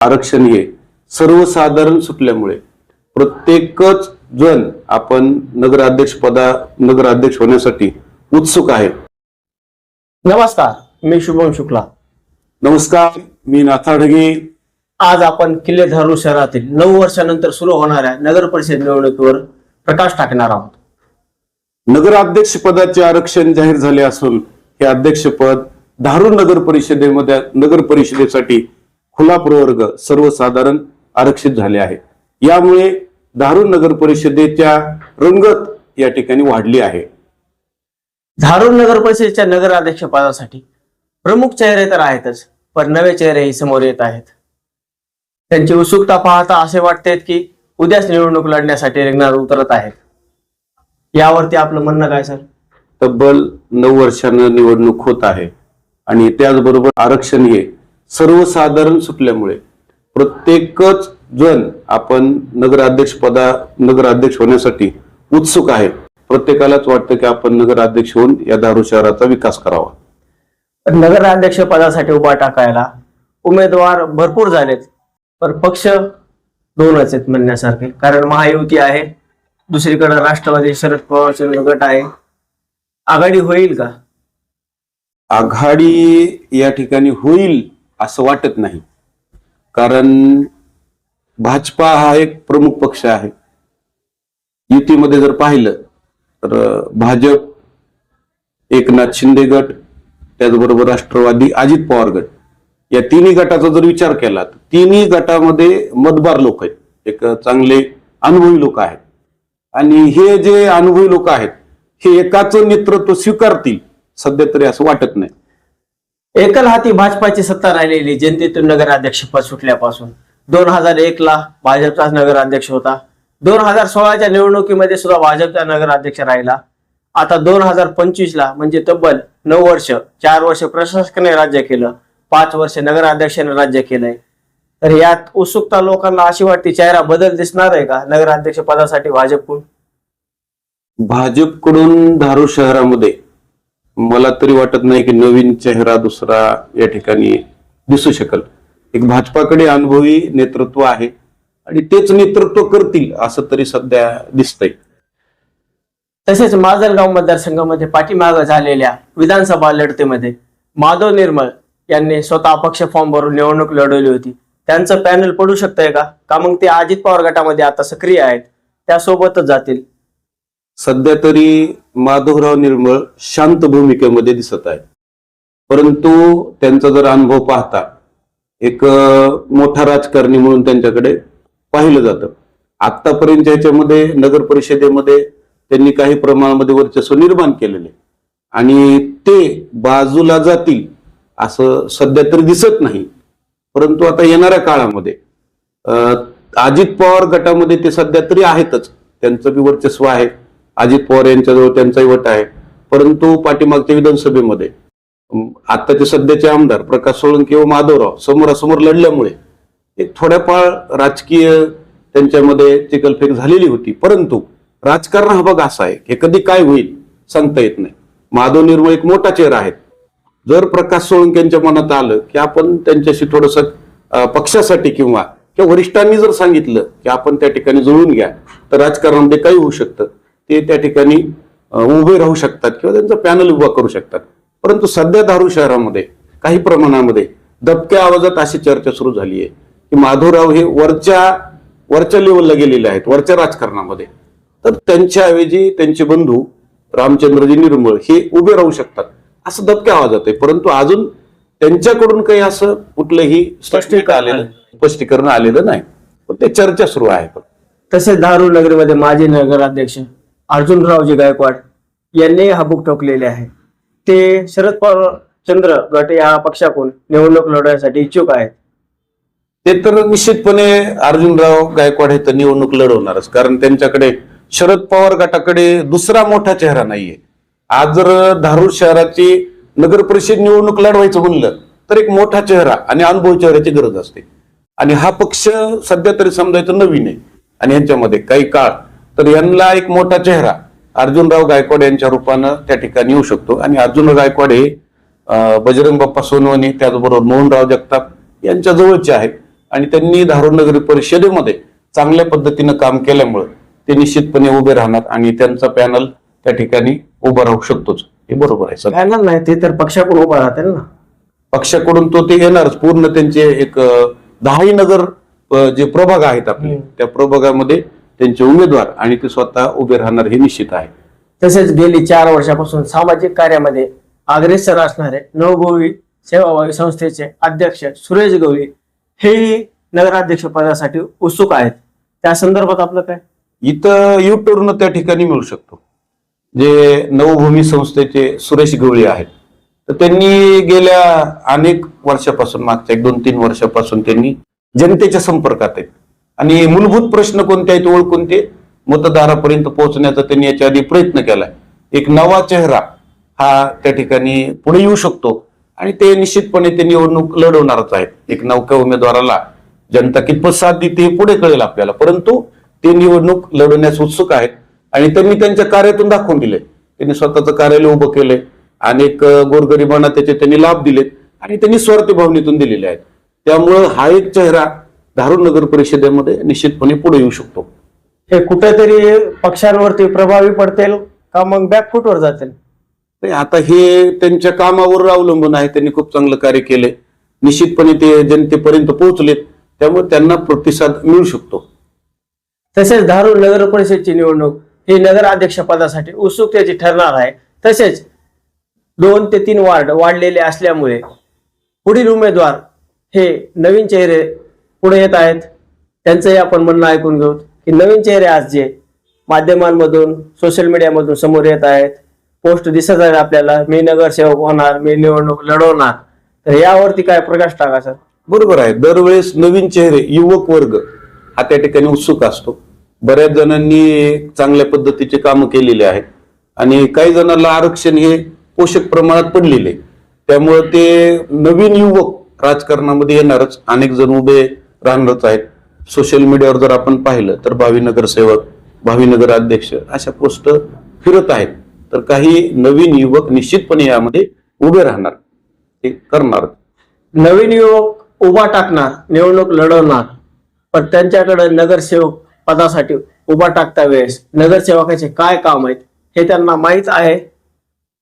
आरक्षण हे सर्वसाधारण सुटल्यामुळे प्रत्येकच जण आपण नगराध्यक्ष पदा नगराध्यक्ष होण्यासाठी उत्सुक आहे नमस्कार मी शुभम शुक्ला. नमस्कार मी नाथा ढगे. आज आपण किल्ले धारूर शहरातील नऊ वर्षानंतर सुरू होणाऱ्या नगर परिषद निवडणुकीवर प्रकाश टाकणार आहोत. नगराध्यक्ष पदाचे आरक्षण जाहीर झाले असून हे अध्यक्षपद धारूर नगर परिषदेमध्ये नगर परिषदेसाठी खुला प्रवर्ग सर्वसाधारण आरक्षित झाले आहे. यामुळे धारूर नगर परिषदेच्या रंगत या ठिकाणी वाढली आहे. धारूर नगर परिषदेच्या नगराध्यक्ष पदासाठी प्रमुख चेहरे तर आहेतच पण नवे चेहरेही समोर येत आहेत. त्यांची उत्सुकता पाहता असे वाटते की उद्याच निवडणूक लढण्यासाठी रिंगणात उतरत आहेत. यावरती आपलं म्हणणं काय सर? तब्बल नऊ वर्षानं निवडणूक होत आहे आणि त्याचबरोबर आरक्षण हे सर्वसाधारण सुटल्यामुळे प्रत्येकच जण आपण नगराध्यक्ष पदा नगराध्यक्ष होण्यासाठी उत्सुक आहे प्रत्येकालाच वाटतं की आपण नगराध्यक्ष होऊन या धारू शहराचा विकास करावा. नगराध्यक्ष पदासाठी उभा टाकायला उमेदवार भरपूर झालेत. पण पक्ष दोनच आहेत म्हणण्यासारखे. कारण महायुती आहे दुसरीकडे राष्ट्रवादी शरद पवारचे गट आहे. आघाडी होईल का? आघाडी या ठिकाणी होईल असं वाटत नाही. कारण भाजपा हा एक प्रमुख पक्ष आहे. युतीमध्ये जर पाहिलं तर भाजप एकनाथ शिंदे गट त्याचबरोबर राष्ट्रवादी अजित पवार गट या तिन्ही गटाचा जर विचार केला तर तिन्ही गटामध्ये मतबार लोक आहेत. एक चांगले अनुभवी लोक आहेत. आणि हे जे अनुभवी लोक आहेत हे एकाच नेतृत्व स्वीकारतील सध्या तरी असं वाटत नाही. एकल हाती भाजपाची सत्ता राहिलेली जनतेतून नगराध्यक्ष पद सुटल्यापासून. दोन हजार एक ला भाजपचा नगराध्यक्ष होता. दोन हजार सोळाच्या निवडणुकीमध्ये सुद्धा भाजपचा नगराध्यक्ष राहिला. आता दोन हजार पंचवीस ला म्हणजे तब्बल नऊ वर्ष चार वर्ष प्रशासकाने राज्य केलं पाच वर्ष नगराध्यक्षाने राज्य केलंय. तर यात उत्सुकता लोकांना अशी वाटते चेहरा बदल दिसणार आहे का नगराध्यक्ष पदासाठी भाजपकडून? भाजपकडून धारू शहरामध्ये. मला तरी वाटत नाही की नवीन चेहरा दुसरा या ठिकाणी दिसू शकल. एक भाजपाकडे अनुभवी नेतृत्व आहे आणि तेच नेतृत्व करतील असं तरी सध्या दिसतंय. तसेच माजलगाव मतदारसंघामध्ये पाठीमागं झालेल्या विधानसभा लढतीमध्ये माधव निर्मळ यांनी स्वतः अपक्ष फॉर्म भरून निवडणूक लढवली होती. त्यांचं पॅनल पडू शकतंय का? का मग ते अजित पवार गटामध्ये आता सक्रिय आहेत? त्यासोबतच जातील. सध्या तरी माधवराव निर्मळ शांत भूमिकेमध्ये दिसत आहे परंतु त्यांचा जर अनुभव पाहता एक मोठा राजकारणी म्हणून त्यांच्याकडे पाहिलं जातं. आत्तापर्यंत ह्याच्यामध्ये नगर परिषदेमध्ये त्यांनी काही प्रमाणामध्ये वर्चस्व निर्माण केलेले आणि ते बाजूला जातील असं सध्या तरी दिसत नाही. परंतु आता येणाऱ्या काळामध्ये अजित पवार गटामध्ये ते सध्या तरी आहेतच. त्यांचं बी वर्चस्व आहे. अजित पवार यांच्याजवळ त्यांचाही वट आहे. परंतु पाठीमागच्या विधानसभेमध्ये आत्ताचे सध्याचे आमदार प्रकाश सोळंकी व माधवराव समोरासमोर लढल्यामुळे एक थोड्याफार राजकीय त्यांच्यामध्ये चिकलफेक झालेली होती. परंतु राजकारण हा भाग असा आहे हे कधी काय होईल सांगता येत नाही. माधव निर्मळ एक मोठा चेहरा आहे जर प्रकाश सोळंकी यांच्या मनात आलं की आपण त्यांच्याशी थोडस पक्षासाठी किंवा किंवा वरिष्ठांनी जर सांगितलं की आपण त्या ठिकाणी जुळून घ्या तर राजकारणामध्ये काही होऊ शकतं. ते त्या ठिकाणी उभे राहू शकतात किंवा त्यांचा पॅनल उभा करू शकतात. परंतु सध्या धारू शहरामध्ये काही प्रमाणामध्ये दबक्या आवाजात अशी चर्चा सुरू झाली आहे की माधवराव हे वरच्या वरच्या लेवलला गेलेले आहेत वरच्या राजकारणामध्ये. तर त्यांच्याऐवजी त्यांचे बंधू रामचंद्रजी निर्मळ हे उभे राहू शकतात. असं दबक्या आवाजात आहे. परंतु अजून त्यांच्याकडून काही असं कुठलंही स्पष्टीकरण आलेलं स्पष्टीकरण आलेलं नाही. पण ते चर्चा सुरू आहे. तसेच धारूर नगरीमध्ये माजी नगराध्यक्ष अर्जुनरावजी गायकवाड यांनी हा बुक ठोकलेले आहे. ते शरद पवार चंद्र गट या पक्षाकडून निवडणूक लढवण्यासाठी इच्छुक आहेत. ते तर निश्चितपणे अर्जुनराव गायकवाड हे तर निवडणूक लढवणारच कारण त्यांच्याकडे शरद पवार गटाकडे दुसरा मोठा चेहरा नाहीये. आज जर धारूर शहराची नगर परिषद निवडणूक लढवायचं म्हणलं तर एक मोठा चेहरा आणि अनुभव चेहऱ्याची गरज असते. आणि हा पक्ष सध्या तरी समजायचं नवीन आहे. आणि यांच्यामध्ये काही काळ तर यांना एक मोठा चेहरा अर्जुनराव गायकवाड यांच्या रूपानं त्या ठिकाणी येऊ शकतो. आणि अर्जुनराव गायकवाड हे बजरंग बाप्पा सोनवणे त्याचबरोबर मोहनराव जगताप यांच्या जवळचे आहेत. आणि त्यांनी धारूर नगरी परिषदेमध्ये चांगल्या पद्धतीनं काम केल्यामुळं ते निश्चितपणे उभे राहणार आणि त्यांचा पॅनल त्या ठिकाणी उभा राहू शकतोच. हे बरोबर आहे सर. पॅनल नाही ते तर पक्षाकडून उभा राहतील ना? पक्षाकडून तो ते येणारच. पूर्ण त्यांचे एक दहाही नगर जे प्रभाग आहेत आपले. त्या प्रभागामध्ये त्यांचे उमेदवार आणि ते स्वतः उभे राहणार हे निश्चित आहे. तसेच गेली चार वर्षापासून सामाजिक कार्यामध्ये अग्रेसर असणारे नवगोवी सेवाभावी संस्थेचे अध्यक्ष सुरेश गवळी हेही नगराध्यक्ष पदासाठी उत्सुक आहेत. त्या संदर्भात आपलं काय? इथं युटर्न त्या ठिकाणी मिळू शकतो. जे नवभूमी संस्थेचे सुरेश गवळी आहेत. तर त्यांनी गेल्या अनेक वर्षापासून मागच्या एक दोन तीन वर्षापासून त्यांनी जनतेच्या संपर्कात आहेत. आणि मूलभूत प्रश्न कोणते आहेत ओळखून ते मतदारापर्यंत पोहोचण्याचा त्यांनी याच्या आधी प्रयत्न केला एक नवा चेहरा हा त्या ठिकाणी पुढे येऊ शकतो आणि ते निश्चितपणे ते निवडणूक लढवणारच आहेत. एक नौका उमेदवाराला जनता कितपत साथ देते हे पुढे कळेल आपल्याला. परंतु ते निवडणूक लढवण्यास उत्सुक आहेत आणि त्यांनी त्यांच्या कार्यातून दाखवून दिले. त्यांनी स्वतःचं कार्यालय उभं केलंय. अनेक गोरगरिबांना त्याचे त्यांनी लाभ दिलेत आणि त्यांनी स्वार्थी भावनेतून दिलेले आहेत. त्यामुळं हा एक चेहरा धारूर नगर परिषदेमध्ये निश्चितपणे पुढे येऊ शकतो. हे कुठेतरी पक्षांवरती प्रभावी पडतील का मग बॅकफुटवर जातील? नाही, आता हे त्यांच्या कामावर अवलंबून आहे त्यांनी खूप चांगलं कार्य केले. निश्चितपणे ते जनतेपर्यंत पोहोचलेत त्यामुळे त्यांना प्रतिसाद मिळू शकतो. तसेच धारूर नगर परिषदची निवडणूक ही नगराध्यक्ष पदासाठी उत्सुकतेची ठरणार आहे. तसेच दोन ते तीन वार्ड वाढलेले असल्यामुळे पुढील उमेदवार हे नवीन चेहरे पुढे येत आहेत. त्यांचंही आपण म्हणणं ऐकून घेऊ की नवीन चेहरे आज जे माध्यमांमधून सोशल मीडियामधून समोर येत आहेत. पोस्ट दिसत आहेत आपल्याला मी नगरसेवक होणार मी निवडणूक लढवणार. तर यावरती काय प्रकाश टाका सर बरोबर आहे. दरवेळेस नवीन चेहरे युवक वर्ग हा त्या ठिकाणी उत्सुक असतो. बऱ्याच जणांनी चांगल्या पद्धतीचे कामं केलेले आहेत. आणि काही जणांना आरक्षण हे पोषक प्रमाणात पडलेले. त्यामुळे ते नवीन युवक राजकारणामध्ये येणारच. अनेक जण उभे राहणारच आहेत. सोशल मीडियावर जर आपण पाहिलं तर भावी नगरसेवक भावी नगर अध्यक्ष अशा पोस्ट फिरत आहेत. तर काही नवीन युवक निश्चितपणे यामध्ये उभे राहणार. ते करणार. नवीन युवक उभा टाकणार निवडणूक लढवणार. पण त्यांच्याकडे नगरसेवक पदासाठी उभा टाकता वेळेस नगरसेवकाचे काय काम आहेत हे त्यांना माहीत आहे.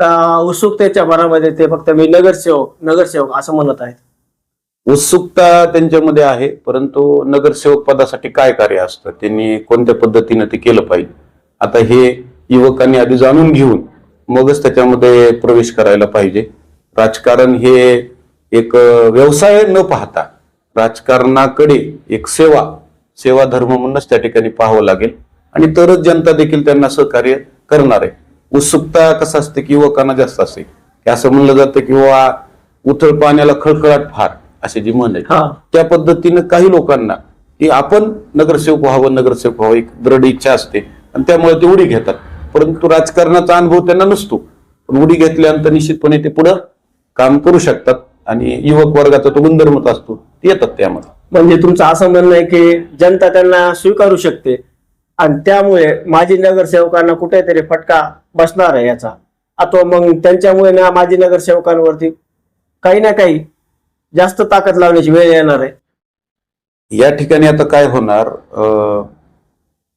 का उत्सुकतेच्या भरामध्ये ते फक्त मी नगरसेवक नगरसेवक असं म्हणत आहेत? उत्सुकता त्यांच्यामध्ये आहे परंतु नगरसेवक पदासाठी काय कार्य असतं? त्यांनी कोणत्या पद्धतीनं ते केलं पाहिजे? आता हे युवकांनी आधी जाणून घेऊन मगच त्याच्यामध्ये प्रवेश करायला पाहिजे. राजकारण हे एक व्यवसाय न पाहता राजकारणाकडे एक सेवा सेवा धर्म म्हणूनच त्या ठिकाणी पाहावं लागेल. आणि तरच जनता देखील त्यांना सहकार्य करणार आहे. उत्सुकता कसं असते की युवकांना जास्त असते असं म्हणलं जातं किंवा उथळ पाण्याला खळखळाट फार. अशी जी म्हण आहे हा. त्या पद्धतीनं काही लोकांना की आपण नगरसेवक व्हावं नगरसेवक व्हावं एक दृढ इच्छा असते. आणि त्यामुळे ते उडी घेतात. परंतु राजकारणाचा अनुभव त्यांना नसतो. पण उडी घेतल्यानंतर निश्चितपणे ते पुढं काम करू शकतात आणि युवक वर्गाचा तो गुणधर्मच असतो. ते येतात त्यामध्ये. म्हणजे तुमचं असं म्हणणं आहे की जनता त्यांना स्वीकारू शकते. आणि त्यामुळे माजी नगरसेवकांना कुठेतरी फटका बसणार आहे याचा. अथवा मग त्यांच्यामुळे ना माजी नगरसेवकांवरती काही ना काही जास्त ताकद लावण्याची वेळ येणार आहे. या ठिकाणी आता काय होणार?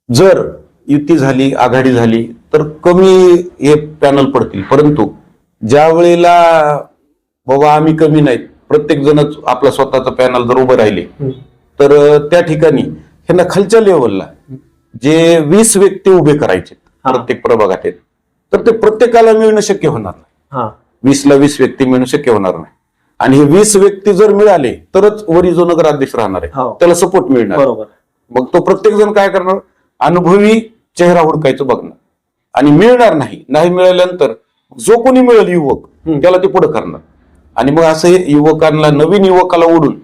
जर युती झाली आघाडी झाली तर कमी हे पॅनल पडतील. परंतु ज्या वेळेला बाबा आम्ही कमी नाहीत प्रत्येक जणच आपला स्वतःचा पॅनल जर उभं राहिले तर त्या ठिकाणी ह्यांना खालच्या लेवलला जे वीस व्यक्ती उभे करायचे. प्रत्येक प्रभागात आहेत तर ते प्रत्येकाला मिळणं शक्य होणार नाही. वीसला वीस व्यक्ती मिळणं शक्य होणार नाही. आणि हे वीस व्यक्ती जर मिळाले तरच वरी जो नगराध्यक्ष राहणार आहे. हो. त्याला सपोर्ट मिळणार. बरोबर. मग तो प्रत्येक जण काय करणार? अनुभवी चेहरा हुडकायचं बघणार. आणि मिळणार नाही. नाही मिळाल्यानंतर जो कोणी मिळेल युवक. त्याला ते पुढे करणार. आणि मग असं हे युवकांना नवीन युवकाला ओढून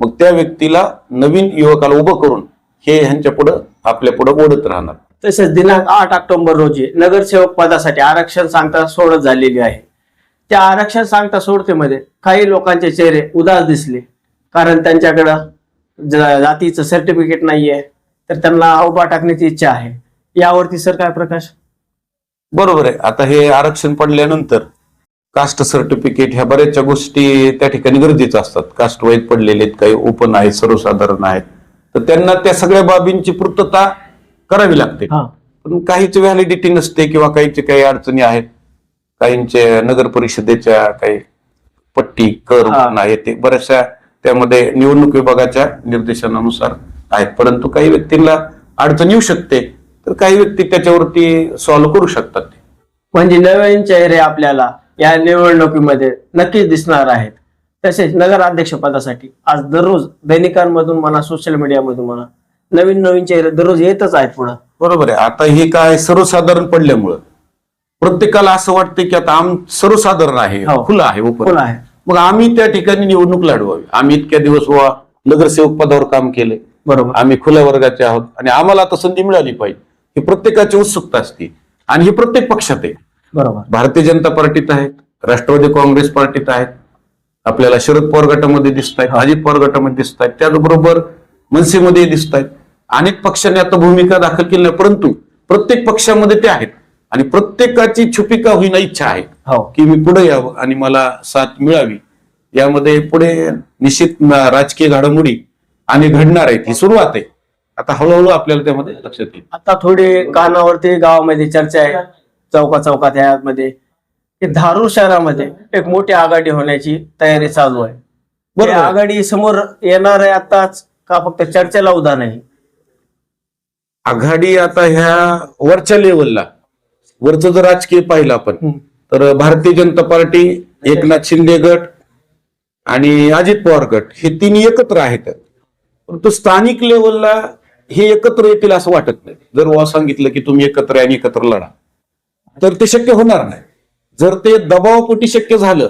मग त्या व्यक्तीला नवीन युवकाला उभं करून हे ह्यांच्या पुढं आपल्या पुढं ओढत राहणार. तसेच दिनांक आठ ऑक्टोबर रोजी नगरसेवक पदासाठी आरक्षण सांगता सोडत झालेली आहे. त्या आरक्षण सांगता सोडतेमध्ये काही लोकांचे चेहरे उदास दिसले. कारण त्यांच्याकडं जातीचं सर्टिफिकेट नाहीये तर त्यांना उभा टाकण्याची इच्छा आहे. यावरती सर काय प्रकाश? बरोबर आहे. आता हे आरक्षण पडल्यानंतर कास्ट सर्टिफिकेट ह्या बऱ्याचशा गोष्टी त्या ठिकाणी गरजेच्या असतात. कास्ट वाईज पडलेले आहेत काही ओपन आहेत सर्वसाधारण आहेत. तर त्यांना त्या सगळ्या बाबींची पूर्तता करावी लागते. पण काहीची व्हॅलिडिटी नसते किंवा काहीचे काही अडचणी आहेत. काहींचे नगर परिषदेच्या काही पट्टी कर. आहे ते बऱ्याचशा त्यामध्ये निवडणूक विभागाच्या निर्देशनानुसार आहेत. परंतु काही व्यक्तींना अडचण येऊ शकते. तर काही व्यक्ती त्याच्यावरती सॉल्व्ह करू शकतात. म्हणजे नवीन चेहरे आपल्याला या निवडणुकीमध्ये नक्कीच दिसणार आहेत. तसेच नगराध्यक्ष पदासाठी आज दररोज दैनिकांमधून म्हणा सोशल मीडियामधून म्हणा नवीन नवीन चेहरे दररोज येतच आहेत पुढं. बरोबर आहे. आता हे काय सर्वसाधारण पडल्यामुळं प्रत्येकाला असं वाटतं की आता आम सर्वसाधारण आहे हो. खुलं आहे. खुलं आहे. मग आम्ही त्या ठिकाणी निवडणूक लढवावी. आम्ही इतक्या दिवस वा नगरसेवक पदावर काम केले. बरोबर. आम्ही खुल्या वर्गाचे आहोत. आणि आम्हाला आता संधी मिळाली पाहिजे. ही प्रत्येकाची उत्सुकता असते. आणि ही प्रत्येक पक्षात आहे. बरोबर. भारतीय जनता पार्टीत आहेत राष्ट्रवादी काँग्रेस पार्टीत आहेत. आपल्याला शरद पवार गटामध्ये दिसत आहेत अजित पवार गटामध्ये दिसत आहेत. त्याचबरोबर मनसेमध्ये दिसत आहेत. अनेक पक्षांनी आता भूमिका दाखल केली नाही परंतु प्रत्येक पक्षामध्ये ते आहेत. आणि प्रत्येकाची छुपिका होईना इच्छा आहे हो. की मी पुढे यावं आणि मला साथ मिळावी. यामध्ये पुढे निश्चित राजकीय घडामोडी आणि घडणार आहेत ही सुरुवात आहे. आता हळूहळू आपल्याला त्यामध्ये लक्षात येईल. आता थोडी कानावरती गावामध्ये चर्चा आहे चौका चौकात यामध्ये. धारूर शहरामध्ये एक मोठी आघाडी होण्याची तयारी चालू आहे. आहे. आघाडी समोर येणार आहे आताच का फक्त चर्चेला उदाहरण आहे? आघाडी आता ह्या वरच्या लेवलला वरचं जर राजकीय पाहिलं आपण. तर भारतीय जनता पार्टी एकनाथ शिंदे गट आणि अजित पवार गट हे तिन्ही एकत्र आहेत. परंतु स्थानिक लेवलला हे एकत्र येतील असं वाटत नाही. जर वा सांगितलं की तुम्ही एकत्र आणि एकत्र लढा तर ते शक्य होणार नाही. जर ते दबावापोटी शक्य झालं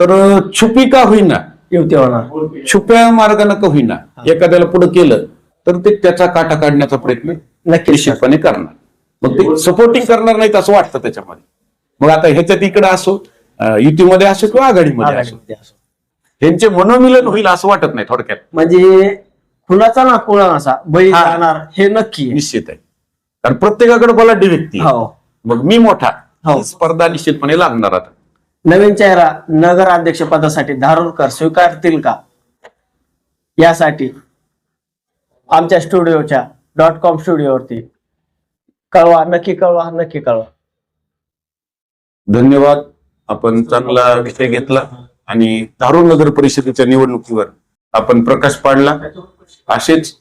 तर छुपी का होईना? छुप्या मार्गाने का होईना? एखाद्याला पुढे केलं तर ते त्याचा काटा काढण्याचा प्रयत्न निश्चितपणे करणार. मग ते सपोर्टिंग करणार नाहीत असं वाटतं त्याच्यामध्ये मग आता ह्याच्यात इकडे असो युतीमध्ये असो किंवा आघाडीमध्ये असो असो. त्यांचे मनोमिलन होईल असं वाटत नाही थोडक्यात म्हणजे कुणाचा ना कुणाचा बळी हा. जाणार हे नक्की. निश्चित आहे कारण प्रत्येकाकडे बलाढ्य व्यक्ती. हो मग मी मोठा. ही स्पर्धा निश्चितपणे लागणार आता नवीन चेहरा नगराध्यक्ष पदासाठी धारूरकर स्वीकारतील का यासाठी आमच्या स्टुडिओच्या डॉट कॉम स्टुडिओवरती कळवा नक्की कळवा नक्की कळवा. धन्यवाद. आपण चांगला विषय घेतला आणि धारूर नगर परिषदेच्या निवडणुकीवर आपण प्रकाश पाडला. असेच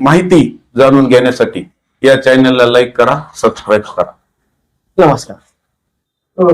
माहिती जाणून घेण्यासाठी या चॅनलला लाईक करा सबस्क्राईब करा. नमस्कार.